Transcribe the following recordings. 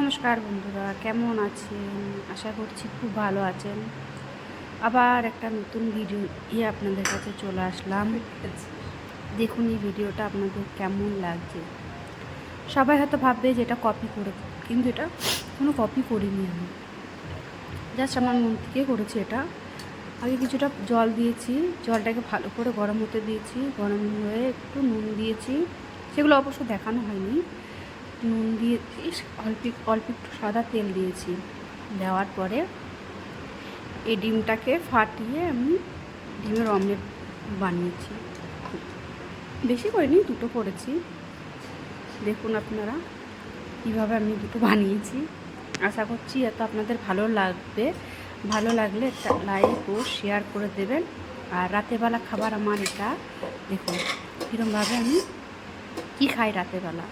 নমস্কার বন্ধুরা, কেমন আছেন? আশা করছি খুব ভালো আছেন। আবার একটা নতুন ভিডিও নিয়ে আপনাদের কাছে চলে আসলাম। দেখুন এই ভিডিওটা আপনাদের কেমন লাগছে। সবাই হয়তো ভাববে যে এটা কপি করে কিন্তু এটা কোনো কপি করিনি আমি। জাস্ট আমার মন থেকে করেছি এটা। আগে কিছুটা জল দিয়েছি, জলটাকে ভালো করে গরম হতে দিয়েছি, গরম হয়ে একটু নুন দিয়েছি। সেগুলো অবশ্য দেখানো হয়নি। নুন দিয়েছি অল্প অল্প একটু সাদা তেল দিয়েছি। দেওয়ার পরে এই ডিমটাকে ফাটিয়ে আমি ডিমের অমলেট বানিয়েছি। বেশি করিনি, দুটো করেছি। দেখুন আপনারা কীভাবে আমি দুটো বানিয়েছি। আশা করছি এত আপনাদের ভালো লাগবে। ভালো লাগলে লাইক ও শেয়ার করে দেবেন। আর রাতেরবেলা খাবার আমার এটা, দেখুন, কীরমভাবে আমি কী খাই রাতেরবেলা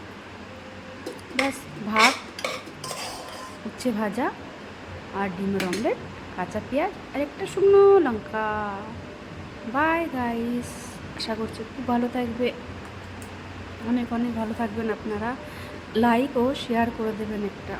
ব্যাস, ভাত, উচ্ছে ভাজা আর ডিমের অমলেট কাঁচা পেঁয়াজ আর একটা শুকনো লঙ্কা। বাই গাইস আশা করছি খুব ভালো থাকবে। অনেক অনেক ভালো থাকবেন আপনারা। লাইক ও শেয়ার করে দেবেন একটা।